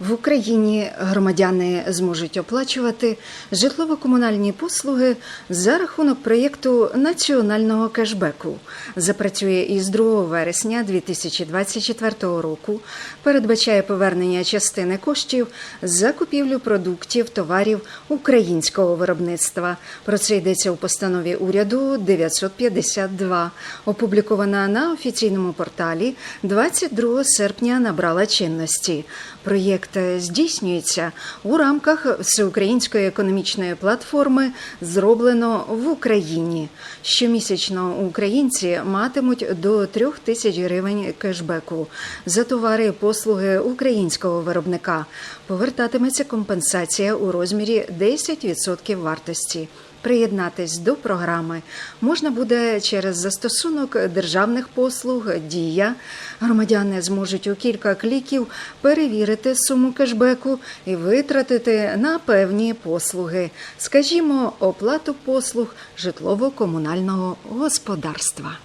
В Україні громадяни зможуть оплачувати житлово-комунальні послуги за рахунок проєкту національного кешбеку. Запрацює із 2 вересня 2024 року. Передбачає повернення частини коштів за купівлю продуктів товарів українського виробництва. Про це йдеться у постанові уряду 952, опублікована на офіційному порталі 22 серпня. Набрала чинності. Проєкт здійснюється у рамках всеукраїнської економічної платформи Зроблено в Україні. Щомісячно українці матимуть до трьох тисяч гривень кешбеку за товари і послуги українського виробника. Повертатиметься компенсація у розмірі 10% вартості. Приєднатись до програми можна буде через застосунок державних послуг Дія. Громадяни зможуть у кілька кліків перевірити суму кешбеку і витратити на певні послуги, скажімо, оплату послуг житлово-комунального господарства.